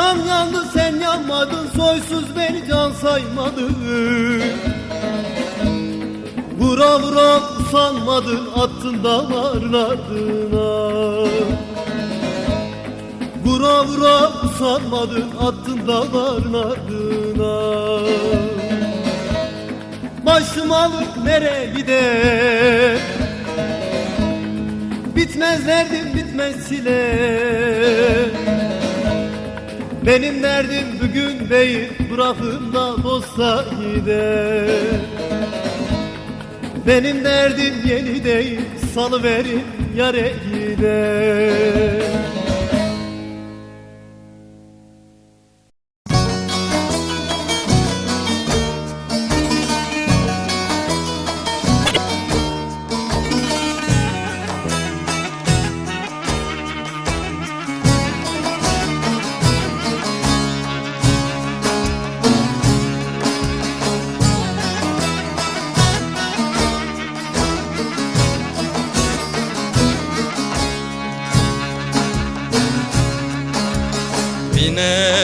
Hasan yandı sen yanmadın Soysuz beni can saymadın. Vura vura usanmadın Attın dağların ardına. Vura vura usanmadın Attın dağların ardına. Başım alıp nereye gider? Bitmez derdim bitmez çile Benim derdim bugün değil Bırakın da dosta gider Benim derdim yeni değil Salıverin yare gider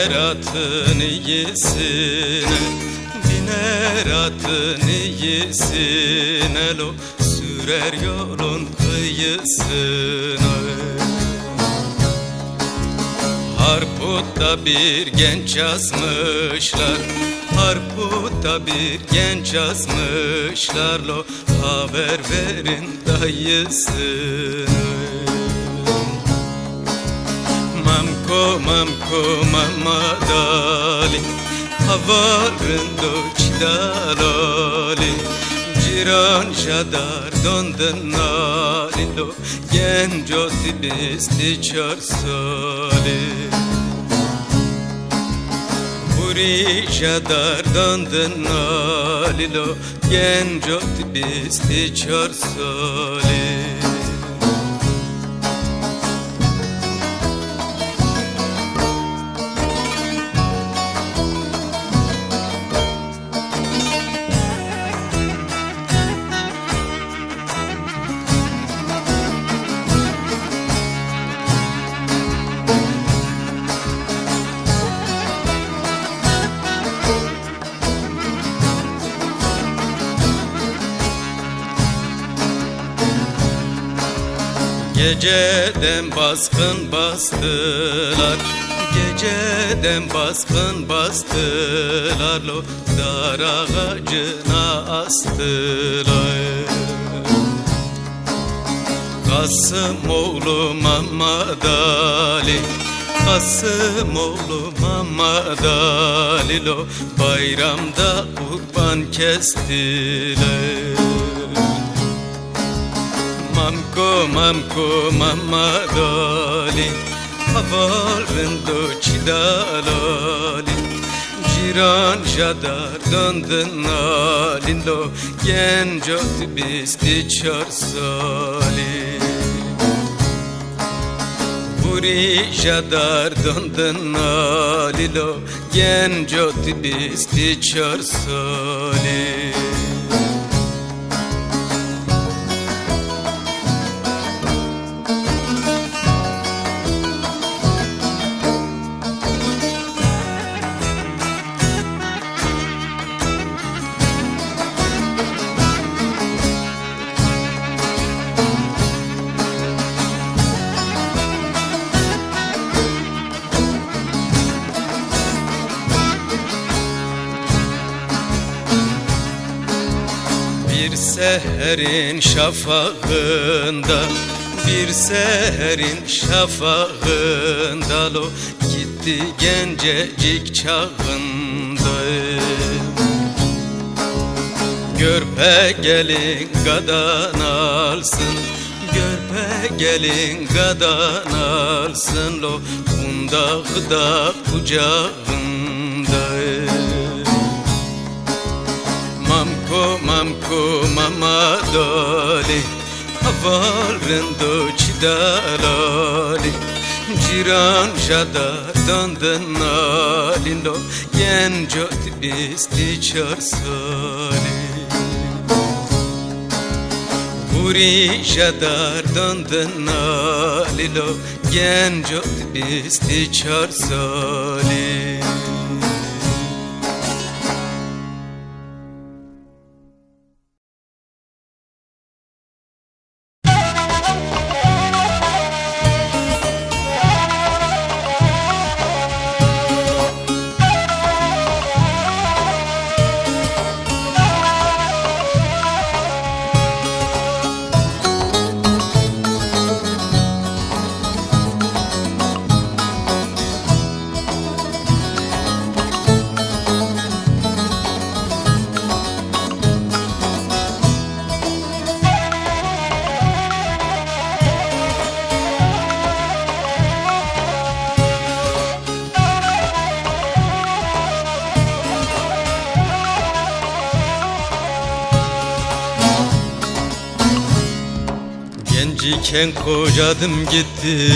Biner atın iyisine Biner atın iyisine lo Sürer yolun kıyısına. Harput'ta bir genç yazmışlar Harput'ta bir genç yazmışlar lo Haber verin dayısını Mamko mamko mama dali Havarın doç dalali Ciran jadar dondun nalilo Genco tibisti çar sali. Buri jadar dondun nalilo Genco tibisti çar sali Geceden baskın bastılar. Geceden baskın bastılar. Lo Dar ağacına astılar. Kasım oğlu Mamad Ali Kasım oğlu Mamad Ali lo Bayramda kurban kestiler Mamko mamko mamma dali Havalın doçi dalali Ciran jadar döndün alindo Genco bisti çar sali. Buri jadar döndün alilo Genco bisti çar sali seherin şafağında Bir seherin şafağında lo Gitti gencecik çağında. Görpe gelin gadan alsın Görpe gelin gadan alsın lo Kundakda kucağında Mamko mamko mama dali Havarın doçi dalali Ciran jadar döndün alindo Genco bisti çar sali Buri jadar döndün alilo Genco bisti çar Gençken kocadım gitti.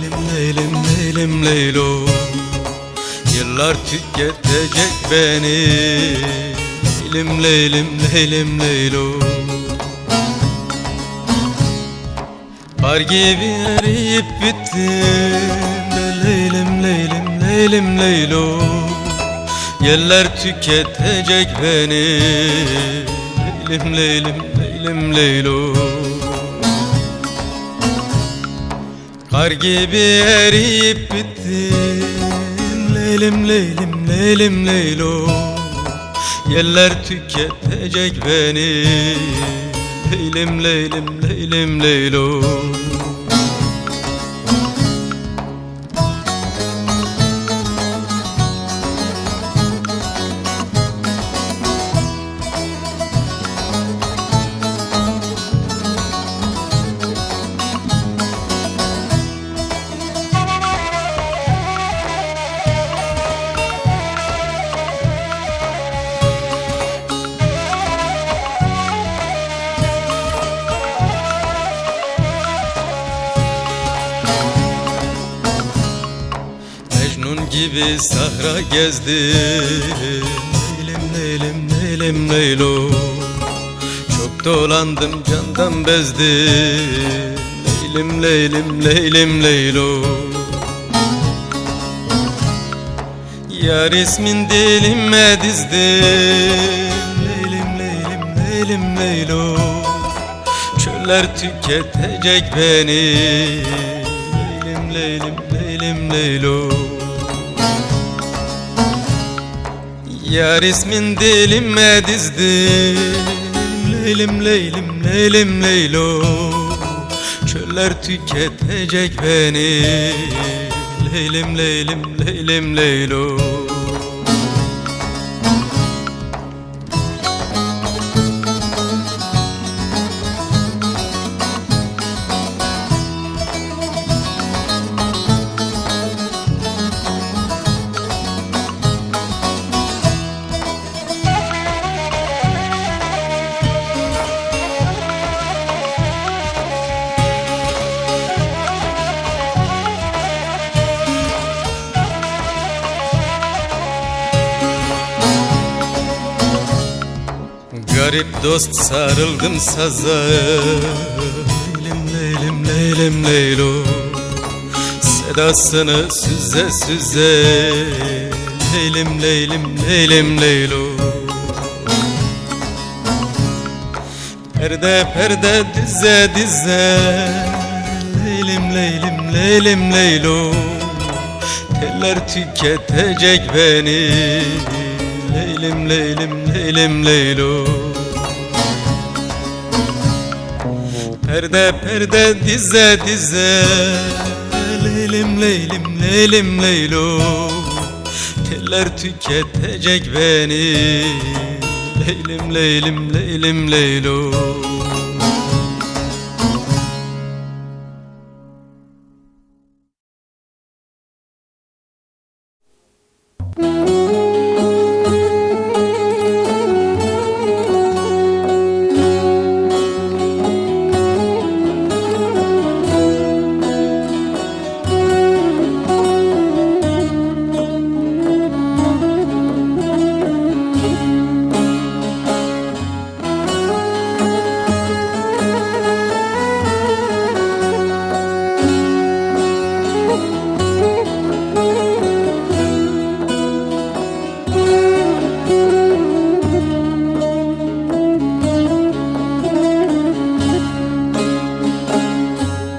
Leylim leylim leylim leylo. Yıllar tüketecek beni. Leylim leylim leylim leylo. Kar gibi eriyip bittim Leylim leylim leylim leylo. Yeller tüketecek beni. Leylim leylim leylim leylo Kar gibi eriyip bittim Leylim leylim leylim leylo Yeller tüketecek beni. Leylim leylim leylim leylo gibi sahra gezdim. Leylim leylim leylim leylo Çok dolandım candan bezdim. Leylim leylim leylim leylo Yar ismin dilime dizdim. Leylim leylim leylim leylo Çöller tüketecek beni. Leylim leylim leylim leylo Yar ismin dilime dizdim. Leylim leylim leylim leylo. Çöller tüketecek beni. Leylim leylim leylim leylo dost sarıldım saza. Leylim leylim leylim leylo Sedasını süze süze. Leylim leylim leylim leylo Perde perde dize dize. Leylim leylim leylim leylo Teller tüketecek beni. Leylim leylim leylim leylo Perde perde dize dize. Leylim leylim leylim leylo. Teller tüketecek beni. Leylim leylim leylim leylo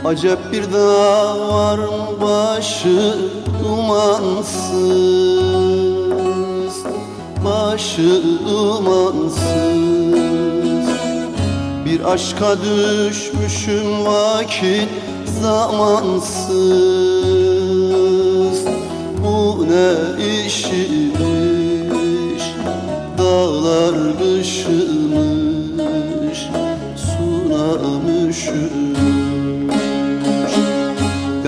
Acep bir dağ var başı dumansız Başı dumansız. Bir aşka düşmüşüm vakit zamansız. Bu ne işmiş Dağlar kışımış Sunamışım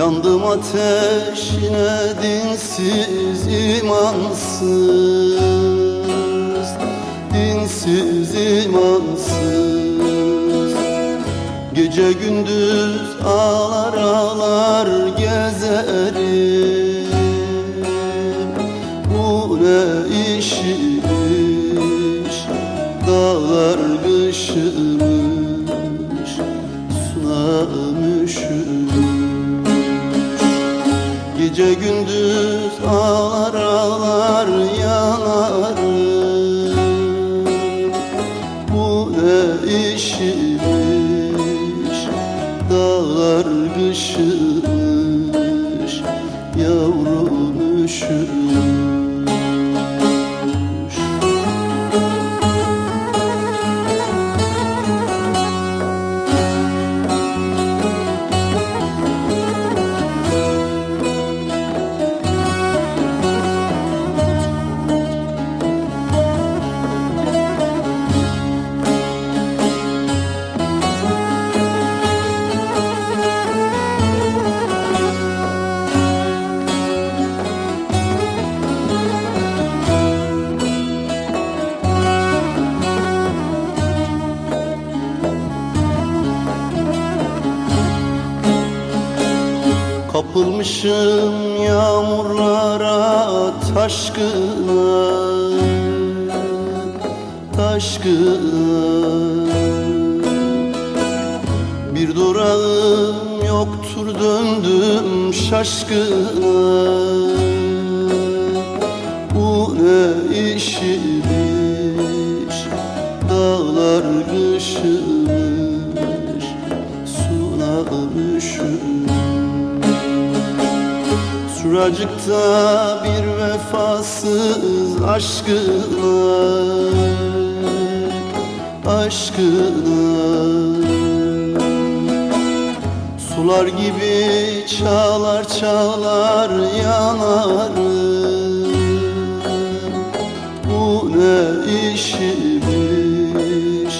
Yandım ateşine dinsiz imansız. Dinsiz imansız. Gece gündüz ağlar ağlar gezerim. Bu ne işmiş Dağlar kışımış Gece gündüz ağlar ağlar yanarım Kapılmışım yağmurlara taşkına Taşkına Bir durağım yoktur döndüm şaşkına Bu ne işmiş Dağlar kışımış Sunamışım Şuracıkta bir vefasız aşkına Aşkına Sular gibi çağlar çağlar yanarım Bu ne işmiş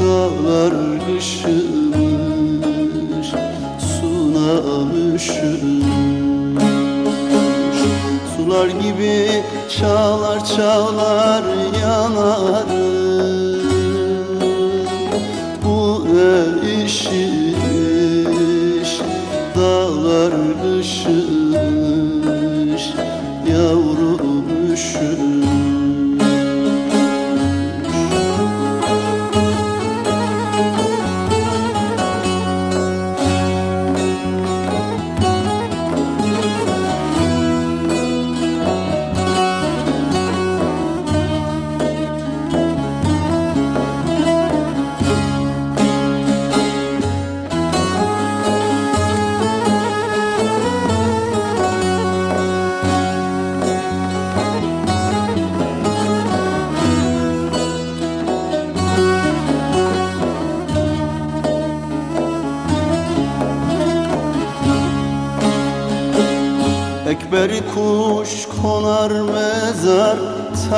Dağlar kışımış Sunamışım Sular gibi çağlar çağlar yanarım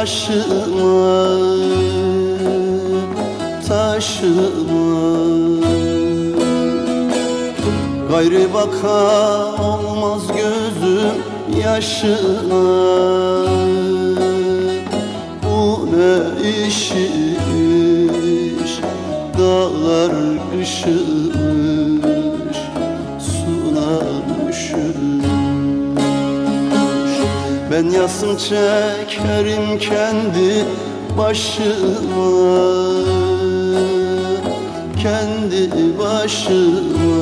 taşıma Taşıma. Gayrı bakan olmaz gözüm yaşına. Bu ne işmiş Dağlar kışımış ben yasım çekerim kendi başıma. Kendi başıma.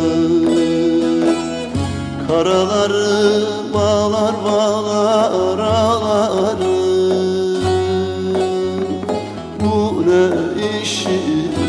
Karaları bağlar bağlar ağlarım Bu ne işmiş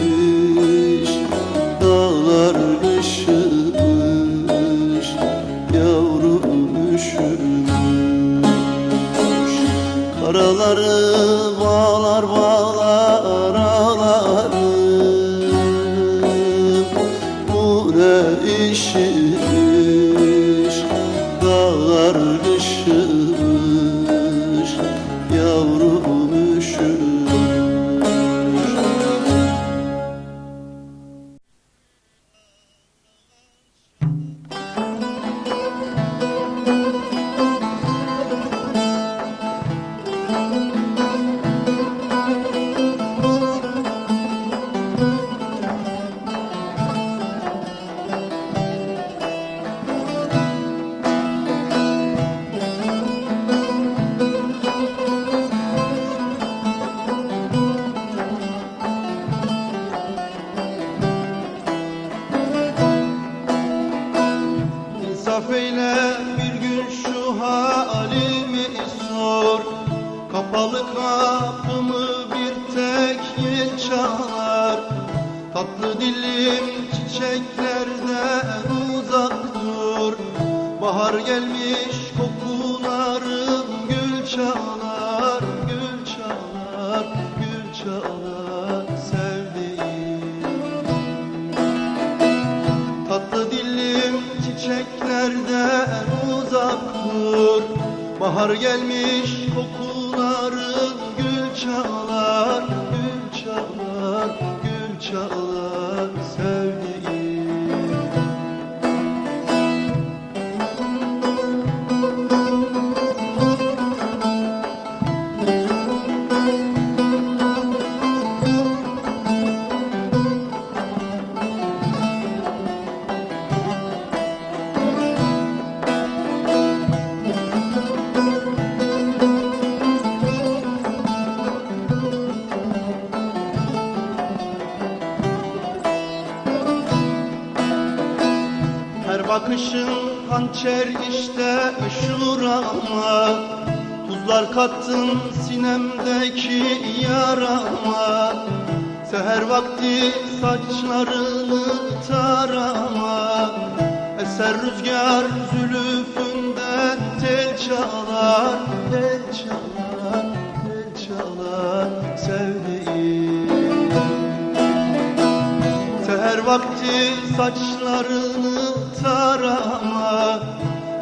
çalar Tatlı dilim çiçeklerden uzak dur. Bahar gelmiş kokularım gül çalar Gül çalar, gül çalar sevdiğim. Tatlı dilim çiçeklerden uzak dur. Bahar gelmiş vakti saçlarını tarama Eser rüzgar zülüfünden tel çalar Tel çalar, tel çalar sevdiğim. Seher vakti saçlarını tarama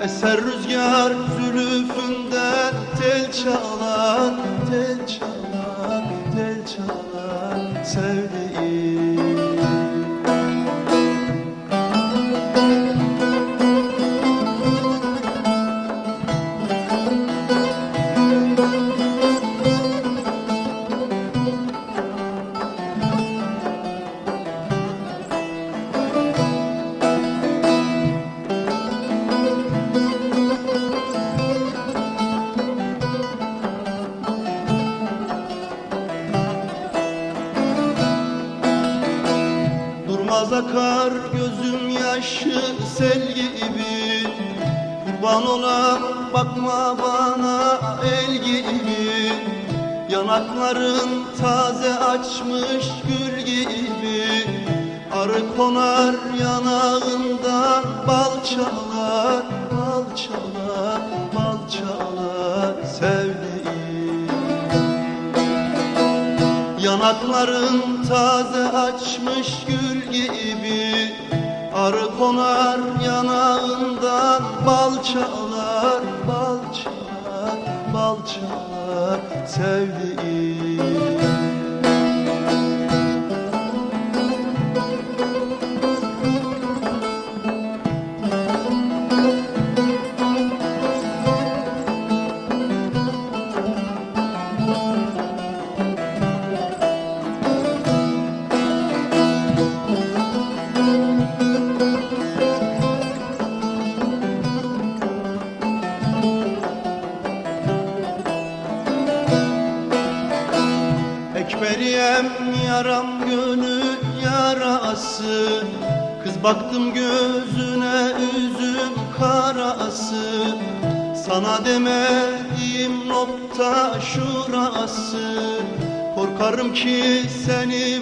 Eser rüzgar zülüfünden tel çalar Tel çalar, tel çalar sevdiğim Arı konar yanağından bal çalar Bal çalar, bal çalar sevdiğim. Yanakların taze açmış gül gibi Arı konar yanağından bal çalar Bal çalar, bal çalar sevdiğim baktım gözüne üzüm karası Sana demediğim nokta şurası. Korkarım ki seni